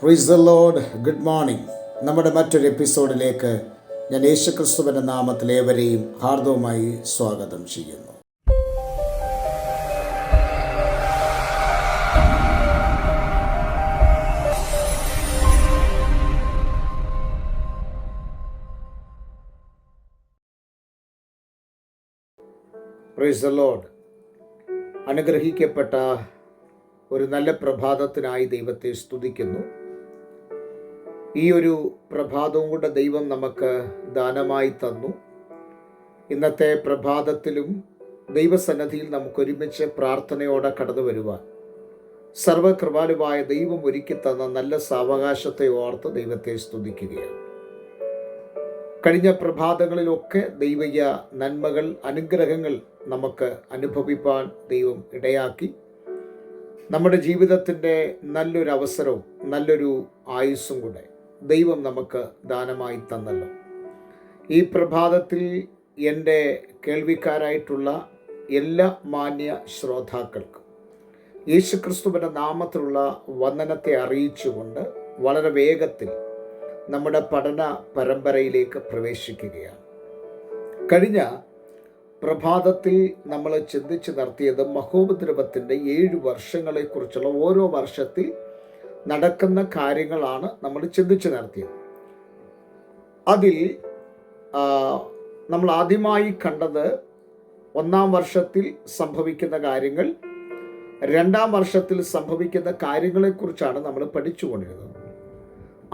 Praise the lord good morning നമ്മുടെ മറ്റൊരു എപ്പിസോഡിലേക്ക് ഞാൻ യേശുക്രിസ്തുവിന്റെ നാമത്തിൽ ഏവരെയും ഹാർദവുമായി സ്വാഗതം ചെയ്യുന്നു. പ്രൈസ് ദ ലോഡ് അനുഗ്രഹിക്കപ്പെട്ട ഒരു നല്ല പ്രഭാതത്തിനായി ദൈവത്തെ സ്തുതിക്കുന്നു. ഈ ഒരു പ്രഭാതവും കൊണ്ട് ദൈവം നമുക്ക് ദാനമായി തന്നു. ഇന്നത്തെ പ്രഭാതത്തിലും ദൈവസന്നദ്ധിയിൽ നമുക്കൊരുമിച്ച് പ്രാർത്ഥനയോടെ കടന്നു വരുവാൻ. സർവകൃപാലുവായ ദൈവം ഒരുക്കി തന്ന നല്ല സാവകാശത്തെ ഓർത്ത് ദൈവത്തെ സ്തുതിക്കുകയാണ്. കഴിഞ്ഞ പ്രഭാതങ്ങളിലൊക്കെ ദൈവിക നന്മകൾ അനുഗ്രഹങ്ങൾ നമുക്ക് അനുഭവിപ്പാൻ ദൈവം ഇടയാക്കി. നമ്മുടെ ജീവിതത്തിന്റെ നല്ലൊരു അവസരവും നല്ലൊരു ആയുസ്സും കൂടെ ദൈവം നമുക്ക് ദാനമായി തന്നല്ലോ. ഈ പ്രഭാതത്തിൽ എന്റെ കേൾവിക്കാരായിട്ടുള്ള എല്ലാ മാന്യ ശ്രോതാക്കൾക്കും യേശുക്രിസ്തുവിന്റെ നാമത്തിലുള്ള വന്ദനത്തെ അറിയിച്ചുകൊണ്ട് വളരെ വേഗത്തിൽ നമ്മുടെ പഠന പരമ്പരയിലേക്ക് പ്രവേശിക്കുകയാണ്. കഴിഞ്ഞ പ്രഭാതത്തിൽ നമ്മൾ ചിന്തിച്ച് നടത്തിയത് മഹോപദ്രവത്തിന്റെ ഏഴ് വർഷങ്ങളെക്കുറിച്ചുള്ള ഓരോ വർഷത്തിൽ നടക്കുന്ന കാര്യങ്ങളാണ് നമ്മൾ ചിന്തിച്ചു നടത്തിയത്. അതിൽ നമ്മൾ ആദ്യമായി കണ്ടത് ഒന്നാം വർഷത്തിൽ സംഭവിക്കുന്ന കാര്യങ്ങൾ രണ്ടാം വർഷത്തിൽ സംഭവിക്കുന്ന കാര്യങ്ങളെക്കുറിച്ചാണ് നമ്മൾ പഠിച്ചുകൊണ്ടിരുന്നത്.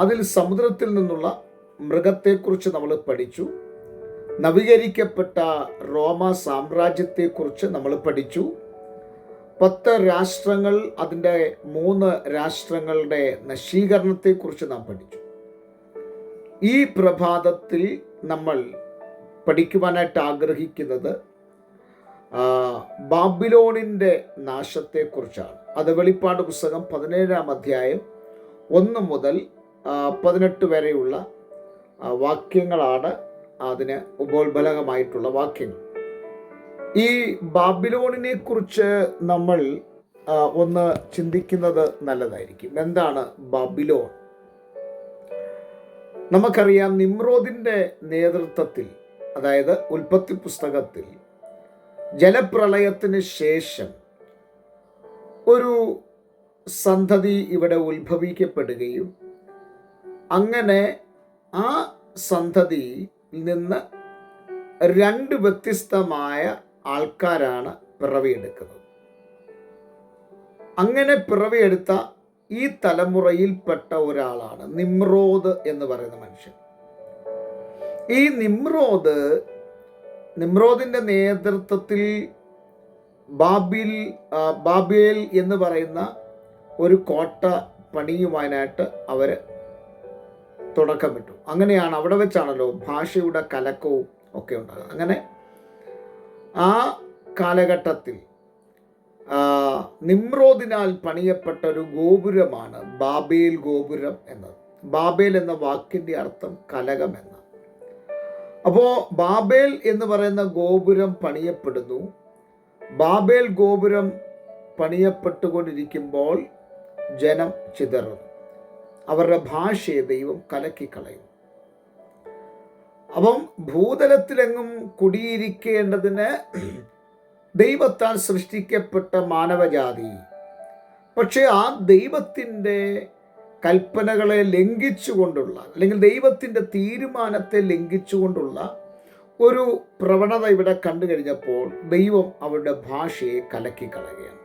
അതിൽ സമുദ്രത്തിൽ നിന്നുള്ള മൃഗത്തെക്കുറിച്ച് നമ്മൾ പഠിച്ചു. നവീകരിക്കപ്പെട്ട റോമ സാമ്രാജ്യത്തെക്കുറിച്ച് നമ്മൾ പഠിച്ചു. പത്ത് രാഷ്ട്രങ്ങൾ അതിന്റെ മൂന്ന് രാഷ്ട്രങ്ങളുടെ നശീകരണത്തെക്കുറിച്ച് നാം പഠിച്ചു. ഈ പ്രഭാതത്തിൽ നമ്മൾ പഠിക്കുവാനായിട്ട് ആഗ്രഹിക്കുന്നത് ബാബിലോണിന്റെ നാശത്തെക്കുറിച്ചാണ്. അത് വെളിപ്പാട് പുസ്തകം പതിനേഴാം അധ്യായം ഒന്ന് മുതൽ പതിനെട്ട് വരെയുള്ള വാക്യങ്ങളാണ് അതിന് ഉപോത്ബലകമായിട്ടുള്ള വാക്യങ്ങൾ. ഈ ബാബിലോണിനെ കുറിച്ച് നമ്മൾ ഒന്ന് ചിന്തിക്കുന്നത് നല്ലതായിരിക്കും. എന്താണ് ബാബിലോൺ? നമുക്കറിയാം നിമ്രോദിന്റെ നേതൃത്വത്തിൽ അതായത് ഉൽപ്പത്തി പുസ്തകത്തിൽ ജലപ്രളയത്തിന് ശേഷം ഒരു സന്തതി ഇവിടെ ഉത്ഭവിക്കപ്പെടുകയും അങ്ങനെ ആ സന്തതിയിൽ നിന്ന് രണ്ട് വ്യത്യസ്തമായ ആൾക്കാരാണ് പിറവിയെടുക്കുന്നത്. അങ്ങനെ പിറവിയെടുത്ത ഈ തലമുറയിൽപ്പെട്ട ഒരാളാണ് നിമ്രോദ് എന്ന് പറയുന്ന മനുഷ്യൻ. ഈ നിമ്രോദ് നിമ്രോദിന്റെ നേതൃത്വത്തിൽ ബാബിൽ ബാബേൽ എന്ന് പറയുന്ന ഒരു കോട്ട പണിയുവാനായിട്ട് അവർ തുടക്കമിട്ടു. അങ്ങനെയാണ് അവിടെ വെച്ചാണല്ലോ ഭാഷയുടെ കലക്കവും ഒക്കെ ഉണ്ടാകുന്നത്. അങ്ങനെ ആ കാലഘട്ടത്തിൽ നിമ്രോദിനാൽ പണിയപ്പെട്ട ഒരു ഗോപുരമാണ് ബാബേൽ ഗോപുരം എന്നത്. ബാബേൽ എന്ന വാക്കിന്റെ അർത്ഥം കലകം എന്ന അപ്പോൾ ബാബേൽ എന്ന് പറയുന്ന ഗോപുരം പണിയപ്പെടുന്നു. ബാബേൽ ഗോപുരം പണിയപ്പെട്ടുകൊണ്ടിരിക്കുമ്പോൾ ജനം ചിതറുന്നു. അവരുടെ ഭാഷയെ ദൈവം കലക്കിക്കളയും അപ്പം ഭൂതലത്തിലെങ്ങും കുടിയിരിക്കേണ്ടതിന് ദൈവത്താൽ സൃഷ്ടിക്കപ്പെട്ട മാനവജാതി. പക്ഷേ ആ ദൈവത്തിന്റെ കൽപ്പനകളെ ലംഘിച്ചുകൊണ്ടുള്ള അല്ലെങ്കിൽ ദൈവത്തിന്റെ തീരുമാനത്തെ ലംഘിച്ചുകൊണ്ടുള്ള ഒരു പ്രവണത ഇവിടെ കണ്ടു കഴിഞ്ഞപ്പോൾ ദൈവം അവരുടെ ഭാഷയെ കലക്കിക്കളയുകയാണ്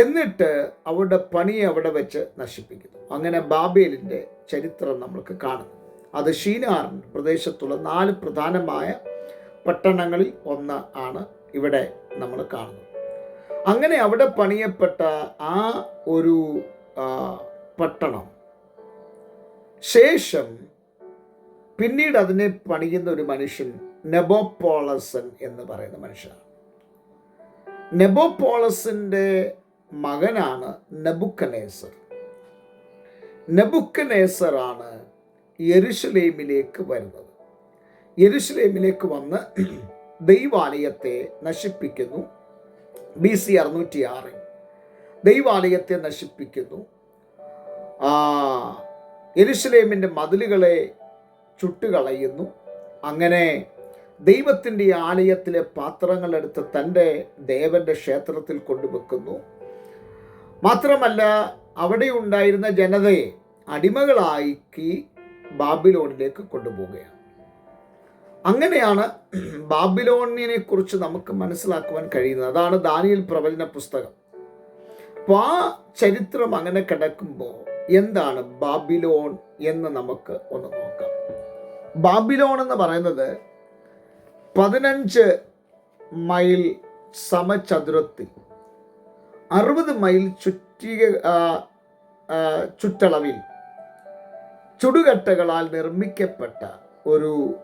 എന്നിട്ട് അവരുടെ പണിയെ അവിടെ വെച്ച് നശിപ്പിക്കുന്നു. അങ്ങനെ ബാബേലിന്റെ ചരിത്രം നമ്മൾക്ക് കാണുന്നു. അത് ഷീനാർ പ്രദേശത്തുള്ള നാല് പ്രധാനമായ പട്ടണങ്ങളിൽ ഒന്ന് ആണ് ഇവിടെ നമ്മൾ കാണുന്നത്. അങ്ങനെ അവിടെ പണിയപ്പെട്ട ആ ഒരു പട്ടണം ശേഷം പിന്നീട് അതിനെ പണിയുന്ന ഒരു മനുഷ്യൻ നെബോപോളസൻ എന്ന് പറയുന്ന മനുഷ്യനാണ്. നെബോപോളസിന്റെ മകനാണ് നെബുക്കനേസർ. നെബുക്കനേസറാണ് യെരുഷലേമിലേക്ക് വരുന്നത്. യെരുഷലേമിലേക്ക് വന്ന് ദൈവാലയത്തെ നശിപ്പിക്കുന്നു. ബി സി അറുന്നൂറ്റി ആറിൽ ദൈവാലയത്തെ നശിപ്പിക്കുന്നു. ആ, എരുഷലേമിന്റെ മതിലുകളെ ചുട്ടുകളയുന്നു. അങ്ങനെ ദൈവത്തിന്റെ ആലയത്തിലെ പാത്രങ്ങളെടുത്ത് തന്റെ ദേവന്റെ ക്ഷേത്രത്തിൽ കൊണ്ടുവെക്കുന്നു. മാത്രമല്ല അവിടെ ഉണ്ടായിരുന്ന ജനതയെ അടിമകളാക്കി ബാബിലോണിലേക്ക് കൊണ്ടുപോവുകയാണ്. അങ്ങനെയാണ് ബാബിലോണിനെ കുറിച്ച് നമുക്ക് മനസ്സിലാക്കുവാൻ കഴിയുന്നത്. അതാണ് ദാനിയൽ പ്രവചന പുസ്തകം. അപ്പോൾ ആ ചരിത്രം അങ്ങനെ കിടക്കുമ്പോൾ എന്താണ് ബാബിലോൺ എന്ന് നമുക്ക് ഒന്ന് നോക്കാം. ബാബിലോൺ എന്ന് പറയുന്നത് പതിനഞ്ച് മൈൽ സമചതുരത്തിൽ അറുപത് മൈൽ ചുറ്റിക ചുറ്റളവിൽ ചുടുകട്ടകളാൽ നിർമ്മിക്കപ്പെട്ട ഒരു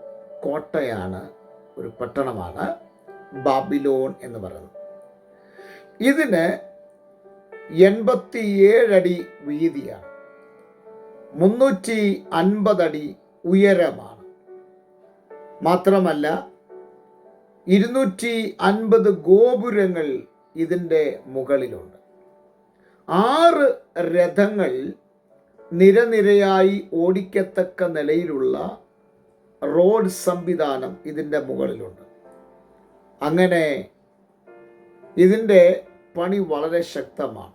കോട്ടയാണ് ഒരു പട്ടണമാണ് ബാബിലോൺ എന്ന് പറയുന്നത്. ഇതിന് എൺപത്തിയേഴടി വീതിയാണ്. മുന്നൂറ്റി അൻപതടി ഉയരമാണ്. മാത്രമല്ല ഇരുന്നൂറ്റി അൻപത് ഗോപുരങ്ങൾ ഇതിന്റെ മുകളിലുണ്ട്. ആറ് രഥങ്ങൾ നിരനിരയായി ഓടിക്കത്തക്ക നിലയിലുള്ള റോഡ് സംവിധാനം ഇതിന്റെ മുകളിലുണ്ട്. അങ്ങനെ ഇതിന്റെ പണി വളരെ ശക്തമാണ്.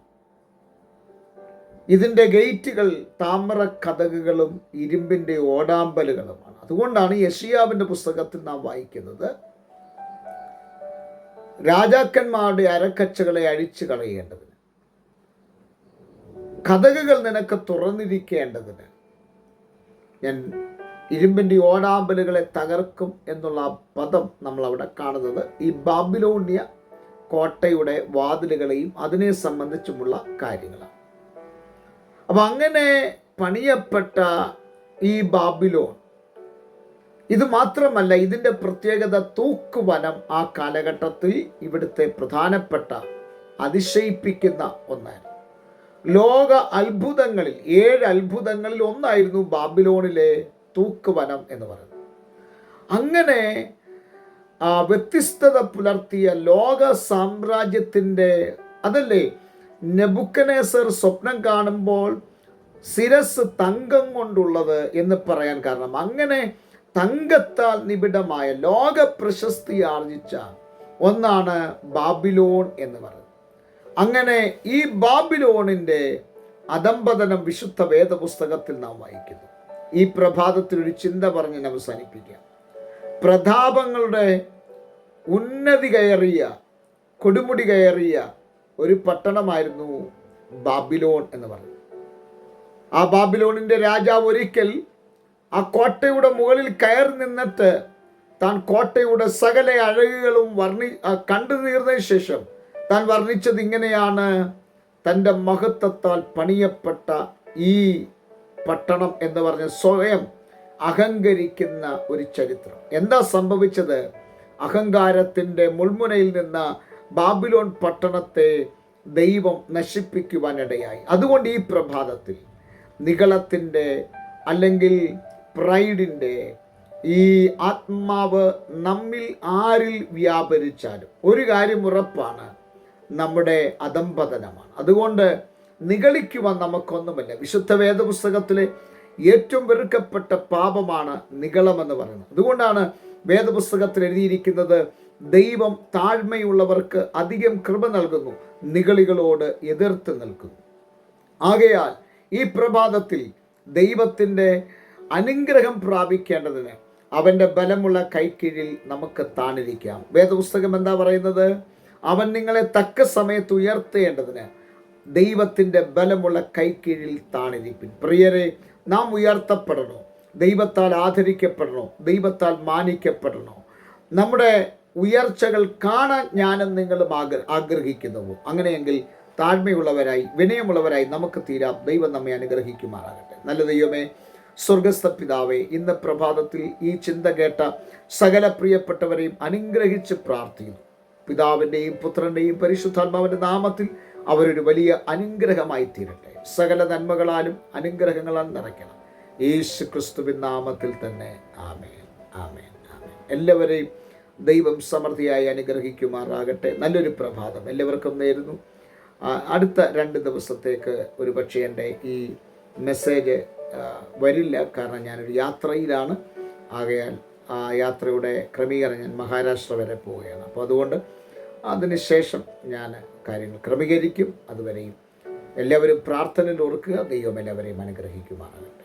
ഇതിന്റെ ഗേറ്റുകൾ താമര കഥകുകളും ഇരുമ്പിന്റെ ഓടാമ്പലുകളുമാണ്. അതുകൊണ്ടാണ് യഷിയാവിന്റെ പുസ്തകത്തിൽ നാം വായിക്കുന്നത് രാജാക്കന്മാരുടെ അരക്കച്ചകളെ അഴിച്ചു കളയേണ്ടതിന് കഥകുകൾ നിനക്ക് തുറന്നിരിക്കേണ്ടതിന് ഞാൻ ഇരുമ്പിന്റെ ഓടാമ്പലുകളെ തകർക്കും എന്നുള്ള പദം നമ്മൾ അവിടെ കാണുന്നത്. ഈ ബാബിലോണിയ കോട്ടയുടെ വാതിലുകളെയും അതിനെ സംബന്ധിച്ചുമുള്ള കാര്യങ്ങളാണ്. അപ്പം അങ്ങനെ പണിയപ്പെട്ട ഈ ബാബിലോൺ ഇത് മാത്രമല്ല ഇതിന്റെ പ്രത്യേകത തൂക്കുവനം ആ കാലഘട്ടത്തിൽ ഇവിടുത്തെ പ്രധാനപ്പെട്ട അതിശയിപ്പിക്കുന്ന ഒന്നായിരുന്നു. ലോക അത്ഭുതങ്ങളിൽ ഏഴ് അത്ഭുതങ്ങളിൽ ഒന്നായിരുന്നു ബാബിലോണിലെ തൂക്കുവനം എന്ന് പറയുന്നത്. അങ്ങനെ വ്യത്യസ്തത പുലർത്തിയ ലോക സാമ്രാജ്യത്തിന്റെ അതല്ലേ നെബുക്കനേസർ സ്വപ്നം കാണുമ്പോൾ ശിരസ് തങ്കം കൊണ്ടുള്ളത് എന്ന് പറയാൻ കാരണം. അങ്ങനെ തങ്കത്താൽ നിബിഡമായ ലോക പ്രശസ്തി ആർജിച്ച ഒന്നാണ് ബാബിലോൺ എന്ന് പറയുന്നത്. അങ്ങനെ ഈ ബാബിലോണിന്റെ അധംപതനം വിശുദ്ധ വേദപുസ്തകത്തിൽ നാം വായിക്കുന്നു. ഈ പ്രഭാതത്തിൽ ഒരു ചിന്ത പറഞ്ഞ് അവസാനിപ്പിക്കാം. പ്രതാപങ്ങളുടെ ഉന്നതി കയറിയ കൊടുമുടി കയറിയ ഒരു പട്ടണമായിരുന്നു ബാബിലോൺ എന്ന് പറഞ്ഞു ആ ബാബിലോണിന്റെ രാജാവ് ഒരിക്കൽ ആ കോട്ടയുടെ മുകളിൽ കയറി നിന്നിട്ട് താൻ കോട്ടയുടെ സകല അഴകുകളും വർണി കണ്ടു തീർന്നതിന് ശേഷം താൻ വർണിച്ചത് ഇങ്ങനെയാണ്. തന്റെ മഹത്വത്താൽ പണിയപ്പെട്ട ഈ പട്ടണം എന്ന് പറഞ്ഞ് സ്വയം അഹങ്കരിക്കുന്ന ഒരു ചരിത്രം. എന്താ സംഭവിച്ചത്? അഹങ്കാരത്തിന്റെ മുൾമുനയിൽ നിന്ന് ബാബിലോൺ പട്ടണത്തെ ദൈവം നശിപ്പിക്കുവാനിടയായി. അതുകൊണ്ട് ഈ പ്രഭാതത്തിൽ നികളത്തിന്റെ അല്ലെങ്കിൽ പ്രൈഡിന്റെ ഈ ആത്മാവ് നമ്മിൽ ആരിൽ വ്യാപരിച്ചാലും. ഒരു കാര്യം ഉറപ്പാണ്. നമ്മുടെ അധംപതനമാണ്. അതുകൊണ്ട് നിഗളിക്കുവാൻ നമുക്കൊന്നുമില്ല. വിശുദ്ധ വേദപുസ്തകത്തിലെ ഏറ്റവും വെറുക്കപ്പെട്ട പാപമാണ് നിഗളമെന്ന് പറയുന്നത്. അതുകൊണ്ടാണ് വേദപുസ്തകത്തിൽ എഴുതിയിരിക്കുന്നത് ദൈവം താഴ്മയുള്ളവർക്ക് അധികം കൃപ നൽകുന്നു നികളികളോട് എതിർത്ത് നിൽക്കുന്നു. ആകയാൽ ഈ പ്രഭാതത്തിൽ ദൈവത്തിന്റെ അനുഗ്രഹം പ്രാപിക്കേണ്ടതിന് അവന്റെ ബലമുള്ള കൈക്കീഴിൽ നമുക്ക് താണിരിക്കാം. വേദപുസ്തകം എന്താ പറയുന്നത്? അവൻ നിങ്ങളെ തക്ക സമയത്ത് ഉയർത്തേണ്ടതിന് ദൈവത്തിന്റെ ബലമുള്ള കൈക്കീഴിൽ താണിരിപ്പിൻ. പ്രിയരെ നാം ഉയർത്തപ്പെടണോ? ദൈവത്താൽ ആദരിക്കപ്പെടണോ? ദൈവത്താൽ മാനിക്കപ്പെടണോ? നമ്മുടെ ഉയർച്ചകൾ കാണാൻ ഞാനും നിങ്ങളും ആഗ്ര ആഗ്രഹിക്കുന്നുവോ? അങ്ങനെയെങ്കിൽ താഴ്മയുള്ളവരായി വിനയമുള്ളവരായി നമുക്ക് തീരാം. ദൈവം നമ്മെ അനുഗ്രഹിക്കുമാറാകട്ടെ. നല്ല ദൈവമേ സ്വർഗസ്ഥ പിതാവേ ഇന്ന് പ്രഭാതത്തിൽ ഈ ചിന്ത കേട്ട സകല പ്രിയപ്പെട്ടവരെയും അനുഗ്രഹിച്ച് പ്രാർത്ഥിക്കുന്നു. പിതാവിന്റെയും പുത്രന്റെയും പരിശുദ്ധാത്മാവിന്റെ നാമത്തിൽ അവരൊരു വലിയ അനുഗ്രഹമായി തീരട്ടെ. സകല നന്മകളാലും അനുഗ്രഹങ്ങളാൽ നിറയ്ക്കണം. യേശു ക്രിസ്തുവിൻ നാമത്തിൽ തന്നെ. ആമേൻ. ആമേൻ. ആമേൻ. എല്ലാവരെയും ദൈവം സമൃദ്ധിയായി അനുഗ്രഹിക്കുമാറാകട്ടെ. നല്ലൊരു പ്രഭാതം എല്ലാവർക്കും നേരുന്നു. അടുത്ത രണ്ട് ദിവസത്തേക്ക് ഒരു പക്ഷേ എന്റെ ഈ മെസ്സേജ് വരില്ല. കാരണം ഞാനൊരു യാത്രയിലാണ്. ആകയാൽ യാത്രയുടെ ക്രമീകരണം ഞാൻ മഹാരാഷ്ട്ര വരെ പോവുകയാണ്. അപ്പോൾ അതുകൊണ്ട് അതിനുശേഷം ഞാൻ കാര്യങ്ങൾ ക്രമീകരിക്കും. അതുവരെയും എല്ലാവരും പ്രാർത്ഥനയിൽ ഓർക്കുക ദൈവം എല്ലാവരെയും അനുഗ്രഹിക്കുമാറാകട്ടെ.